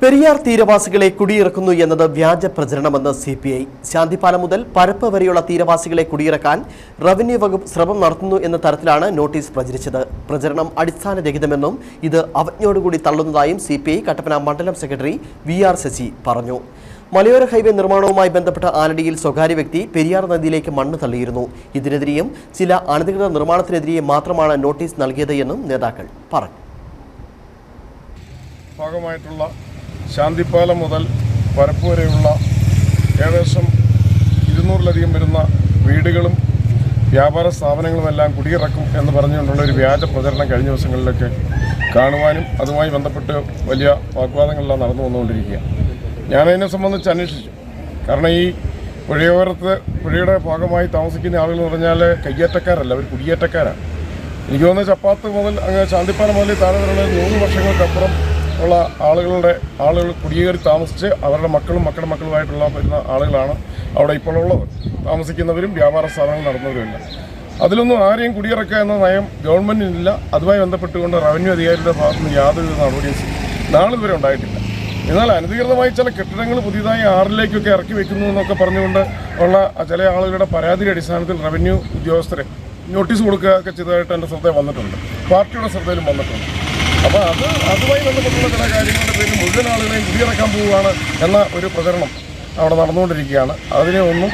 പെരിയാർ തീരവാസികളെ കുടിയിറക്കുന്നു എന്നത് വ്യാജ പ്രചരണമെന്ന് സി പി ഐ. ശാന്തിപാലം മുതൽ പരപ്പ് വരെയുള്ള തീരവാസികളെ കുടിയിറക്കാൻ റവന്യൂ വകുപ്പ് ശ്രമം നടത്തുന്നു എന്ന തരത്തിലാണ് നോട്ടീസ് പ്രചരിച്ചത്. പ്രചരണം അടിസ്ഥാനരഹിതമെന്നും ഇത് അവജ്ഞയോടുകൂടി തള്ളുന്നതായും സി പി ഐ കട്ടപ്പന മണ്ഡലം സെക്രട്ടറി വി ആർ ശശി പറഞ്ഞു. മലയോര ഹൈവേ നിർമ്മാണവുമായി ബന്ധപ്പെട്ട ആലടിയിൽ സ്വകാര്യ വ്യക്തി പെരിയാർ നദിയിലേക്ക് മണ്ണ് തള്ളിയിരുന്നു. ഇതിനെതിരെയും ചില അനധികൃത നിർമ്മാണത്തിനെതിരെയും മാത്രമാണ് നോട്ടീസ് നൽകിയത് എന്നും നേതാക്കൾ പറഞ്ഞു. ഭാഗമായിട്ടുള്ള ശാന്തിപ്പാലം മുതൽ പരപ്പ് വരെയുള്ള ഏകദേശം ഇരുന്നൂറിലധികം വരുന്ന വീടുകളും വ്യാപാര സ്ഥാപനങ്ങളുമെല്ലാം കുടിയിറക്കും എന്ന് പറഞ്ഞുകൊണ്ടുള്ള ഒരു വ്യാജ പ്രചരണം കഴിഞ്ഞ ദിവസങ്ങളിലൊക്കെ കാണുവാനും അതുമായി ബന്ധപ്പെട്ട് വലിയ വാഗ്വാദങ്ങളെല്ലാം നടന്നു വന്നുകൊണ്ടിരിക്കുക ഞാനതിനെ സംബന്ധിച്ച് അന്വേഷിച്ചു. കാരണം ഈ പുഴയോരത്ത് പുഴയുടെ ഭാഗമായി താമസിക്കുന്ന ആളുകൾ എന്ന് പറഞ്ഞാൽ കയ്യേറ്റക്കാരല്ല അവർ കുടിയേറ്റക്കാരാണ്. എനിക്ക് തോന്നുന്നത് ചപ്പാത്ത് മുതൽ അങ്ങ് ശാന്തിപ്പാലം മുതൽ താഴെ വരെയുള്ള നൂറ് വർഷങ്ങൾക്കപ്പുറം ഉള്ള ആളുകളുടെ ആളുകൾ കുടിയേറി താമസിച്ച് അവരുടെ മക്കളും മക്കളുടെ മക്കളുമായിട്ടുള്ള വരുന്ന ആളുകളാണ് അവിടെ ഇപ്പോൾ ഉള്ളത് താമസിക്കുന്നവരും വ്യാപാര സ്ഥാപനങ്ങൾ നടന്നവരുമില്ല അതിലൊന്നും ആരെയും കുടിയിറക്കുക എന്ന നയം ഗവൺമെന്റിനില്ല അതുമായി ബന്ധപ്പെട്ടുകൊണ്ട് റവന്യൂ അധികാരിയുടെ ഭാഗത്തു നിന്ന് യാതൊരു നടപടിയും നാളിതുവരെ ഉണ്ടായിട്ടില്ല. എന്നാൽ അനധികൃതമായി ചില കെട്ടിടങ്ങൾ പുതിയതായി ആറിലേക്കൊക്കെ ഇറക്കി വെക്കുന്നു എന്നൊക്കെ പറഞ്ഞുകൊണ്ട് ഉള്ള ചില ആളുകളുടെ പരാതിയുടെ അടിസ്ഥാനത്തിൽ റവന്യൂ ഉദ്യോഗസ്ഥരെ നോട്ടീസ് കൊടുക്കുക ഒക്കെ ചെയ്തതായിട്ട് എന്റെ ശ്രദ്ധയിൽ വന്നിട്ടുണ്ട്. പാർട്ടിയുടെ ശ്രദ്ധയിലും വന്നിട്ടുണ്ട്. അപ്പോൾ അത് അതുമായി ബന്ധപ്പെട്ടുള്ള ചില കാര്യങ്ങളുടെ പേരിൽ മുഴുവൻ ആളുകളെയും കുടിയിറക്കാൻ പോവുകയാണ് എന്ന ഒരു പ്രചരണം അവിടെ നടന്നുകൊണ്ടിരിക്കുകയാണ്. അതിനെ ഒന്നും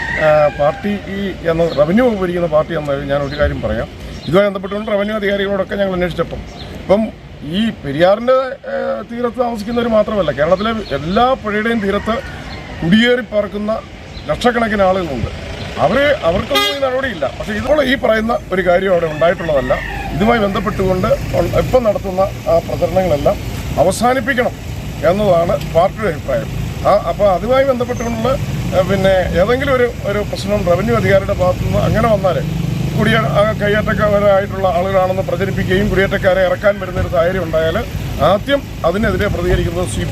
പാർട്ടി ഈ എന്ന റവന്യൂ ഭരിക്കുന്ന പാർട്ടി എന്ന ഞാൻ ഒരു കാര്യം പറയാം. ഇതുമായി ബന്ധപ്പെട്ടുകൊണ്ട് റവന്യൂ അധികാരികളോടൊക്കെ ഞങ്ങൾ അന്വേഷിച്ചപ്പം ഇപ്പം ഈ പെരിയാറിന്റെ തീരത്ത് താമസിക്കുന്നവർ മാത്രമല്ല കേരളത്തിലെ എല്ലാ പുഴയുടെയും തീരത്ത് കുടിയേറി പാർക്കുന്ന ലക്ഷക്കണക്കിന് ആളുകളുണ്ട്. അവർ അവർക്കൊന്നും ഈ നടപടിയില്ല. പക്ഷേ ഇതുപോലെ ഈ പറയുന്ന ഒരു കാര്യം അവിടെ ഉണ്ടായിട്ടുള്ളതല്ല. ഇതുമായി ബന്ധപ്പെട്ടുകൊണ്ട് ഇപ്പം നടത്തുന്ന ആ പ്രചരണങ്ങളെല്ലാം അവസാനിപ്പിക്കണം എന്നതാണ് പാർട്ടിയുടെ അഭിപ്രായം. ആ അപ്പോൾ അതുമായി ബന്ധപ്പെട്ടുകൊണ്ടുള്ള പിന്നെ ഏതെങ്കിലും ഒരു ഒരു പ്രശ്നം റവന്യൂ അധികാരിയുടെ ഭാഗത്തു നിന്ന് അങ്ങനെ വന്നാൽ കുടിയ കയ്യേറ്റക്കാരായിട്ടുള്ള ആളുകളാണെന്ന് പ്രചരിപ്പിക്കുകയും കുടിയേറ്റക്കാരെ ഇറക്കാൻ വരുന്ന ഒരു സാഹചര്യം ഉണ്ടായാൽ ആദ്യം അതിനെതിരെ പ്രതികരിക്കുന്നത് സി